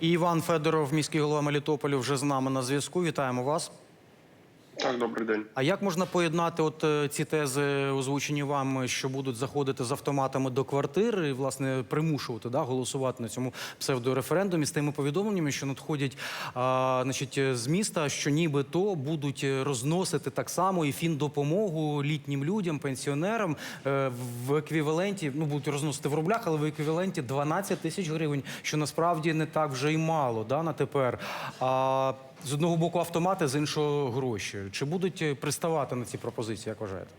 І Іван Федоров, міський голова Мелітополю, вже з нами на зв'язку. Вітаємо вас. Так, добрий день. А як можна поєднати от е, ці тези, озвучені вами, що будуть заходити з автоматами до квартир і власне примушувати да, голосувати на цьому псевдореферендумі з тими повідомленнями, що надходять а, значить, з міста, що нібито будуть розносити так само і фіндопомогу літнім людям, пенсіонерам е, в еквіваленті, ну будуть розносити в рублях, але в еквіваленті 12 тисяч гривень, що насправді не так вже й мало да, на тепер. А, з одного боку автомати, з іншого гроші. Чи будуть е, приставати на ці пропозиції, як вважаєте?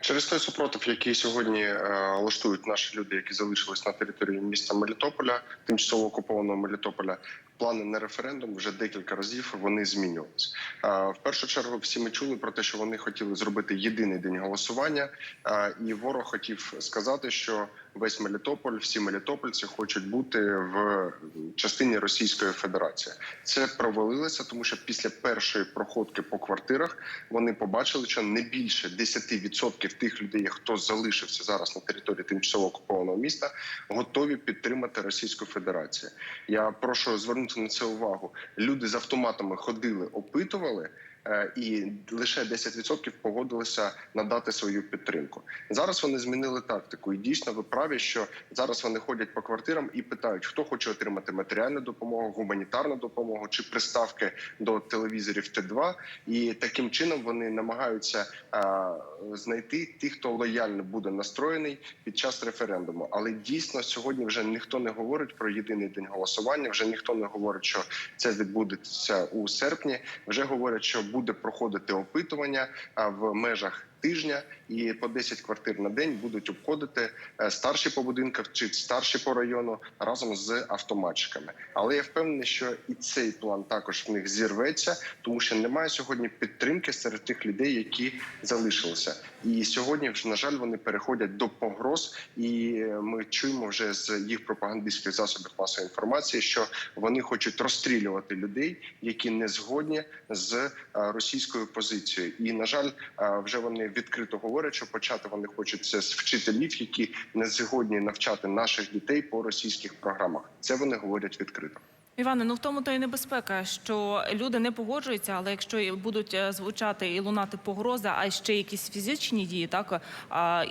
Через той супротив, який сьогодні е, влаштують наші люди, які залишились на території міста Мелітополя, тимчасово окупованого Мелітополя, плани на референдум вже декілька разів вони змінювалися. Е, в першу чергу всі ми чули про те, що вони хотіли зробити єдиний день голосування, е, і ворог хотів сказати, що весь Мелітополь, всі мелітопольці хочуть бути в частині Російської Федерації. Це провалилося, тому що після першої проходки по квартирах вони побачили, що не більше 10% тих людей, хто залишився зараз на території тимчасово окупованого міста, готові підтримати Російську Федерацію. Я прошу звернути на це увагу. Люди з автоматами ходили, опитували. Е, І лише 10% погодилися надати свою підтримку. Зараз вони змінили тактику, і дійсно ви праві, що зараз вони ходять по квартирам і питають, хто хоче отримати матеріальну допомогу, гуманітарну допомогу чи приставки до телевізорів Т2. І таким чином вони намагаються а, знайти тих, хто лояльно буде настроєний під час референдуму. Але дійсно сьогодні вже ніхто не говорить про єдиний день голосування. Вже ніхто не говорить, що це відбудеться у серпні. Вже говорять, що буде проходити опитування в межах. Тижня і по 10 квартир на день будуть обходити е, старші по будинках чи старші по району разом з автоматчиками. Але я впевнений, що і цей план також в них зірветься, тому що немає сьогодні підтримки серед тих людей, які залишилися. І сьогодні, вже, на жаль, вони переходять до погроз, і е, ми чуємо вже з їх пропагандистських засобів масової інформації, що вони хочуть розстрілювати людей, які не згодні з е, російською позицією. І на жаль, вже вони відкрито говорять, що почати вони хочуть це з вчителів, які не згодні навчати наших дітей по російських програмах. Це вони говорять відкрито. Іване, ну в тому то і небезпека, що люди не погоджуються, але якщо будуть е, звучати і лунати погрози, а ще якісь фізичні дії, так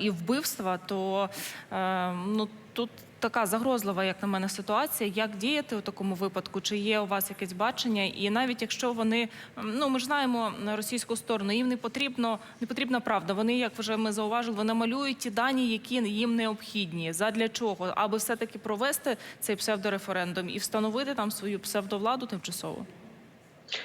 і вбивства, то е, ну тут така загрозлива, як на мене, ситуація. Як діяти у такому випадку? Чи є у вас якесь бачення? І навіть якщо вони ну ми ж знаємо на російську сторону, їм не потрібно не потрібна правда. Вони, як вже ми зауважили, вони малюють ті дані, які їм необхідні. Задля чого? Аби все таки провести цей псевдореферендум і встановити там свою псевдовладу тимчасово.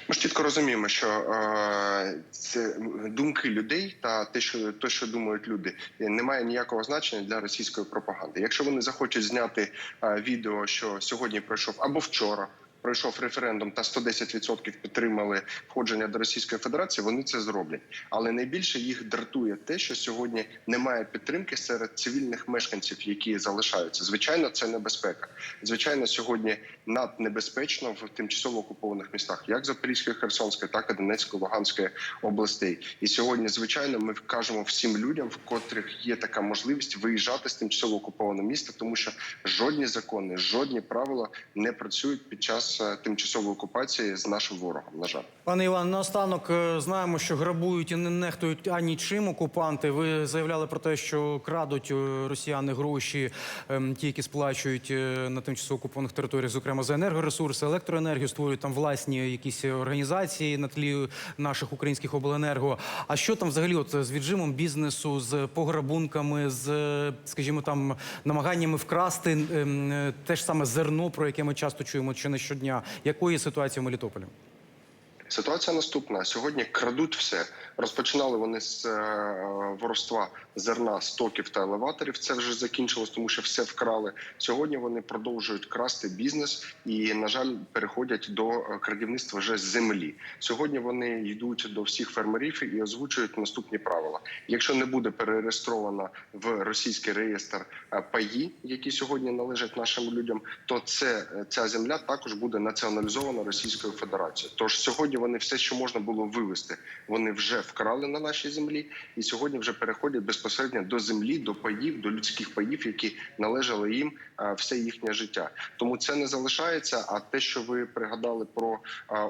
Ми ж чітко розуміємо, що е, це думки людей та те, що те, що думають люди, не має ніякого значення для російської пропаганди. Якщо вони захочуть зняти е, відео, що сьогодні пройшов або вчора. Пройшов референдум та 110% підтримали входження до Російської Федерації. Вони це зроблять, але найбільше їх дратує те, що сьогодні немає підтримки серед цивільних мешканців, які залишаються. Звичайно, це небезпека. Звичайно, сьогодні наднебезпечно в тимчасово окупованих містах, як Запорізької, Херсонської, так і Донецької, Луганської областей. І сьогодні, звичайно, ми кажемо всім людям, в котрих є така можливість виїжджати з тимчасово окупованого міста, тому що жодні закони, жодні правила не працюють під час е, тимчасової окупації з нашим ворогом. На жаль. Пане Іван, наостанок е, знаємо, що грабують і не нехтують ані чим окупанти. Ви заявляли про те, що крадуть е, росіяни гроші, ем, ті, які сплачують на тимчасово окупованих територіях, зокрема за енергоресурси, електроенергію, створюють там власні якісь організації на тлі наших українських обленерго. А що там взагалі, от з віджимом бізнесу, з пограбунками, з, скажімо, там намаганнями вкрасти ем, е, те ж саме зерно, про яке ми часто чуємо чи не щодня? Якої ситуації в Мелітополі? Ситуація наступна: сьогодні крадуть все. Розпочинали вони з е, воровства зерна, стоків та елеваторів. Це вже закінчилось, тому що все вкрали. Сьогодні вони продовжують красти бізнес і, на жаль, переходять до е, крадівництва вже землі. Сьогодні вони йдуть до всіх фермерів і озвучують наступні правила: якщо не буде перереєстровано в російський реєстр е, паї, які сьогодні належать нашим людям, то це ця земля також буде націоналізована Російською Федерацією. Тож сьогодні вони все, що можна було вивезти, вони вже вкрали на нашій землі, і сьогодні вже переходять безпосередньо до землі, до паїв, до людських паїв, які належали їм все їхнє життя. Тому це не залишається. А те, що ви пригадали про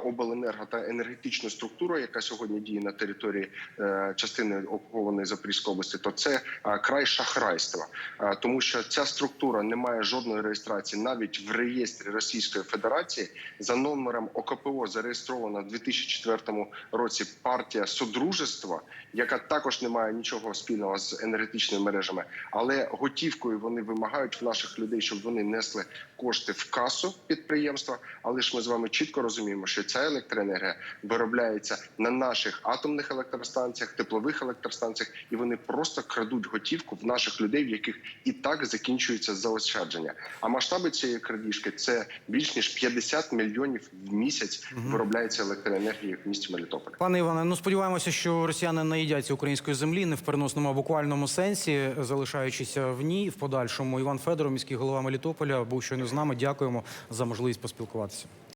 обленерго та енергетичну структуру, яка сьогодні діє на території е, частини окупованої Запорізької області, то це край шахрайства, тому що ця структура не має жодної реєстрації навіть в реєстрі Російської Федерації. За номером ОКПО зареєстрована в 2004 році партія Содружества, яка також не має нічого спільного з енергетичними мережами, але готівкою вони вимагають в наших людей, щоб вони несли кошти в касу підприємства. Але ж ми з вами чітко розуміємо, що ця електроенергія виробляється на наших атомних електростанціях, теплових електростанціях, і вони просто крадуть готівку в наших людей, в яких і так закінчується заощадження. А масштаби цієї крадіжки це більш ніж 50 мільйонів в місяць виробляється електроенергії в місті Мелітополь. Пане Іване, ну сподіваємося, що росіяни не їдяться української землі не в переносному, а буквальному сенсі, залишаючися в ній в подальшому. Іван Федоров, міський голова Мелітополя, був щойно з нами. Дякуємо за можливість поспілкуватися.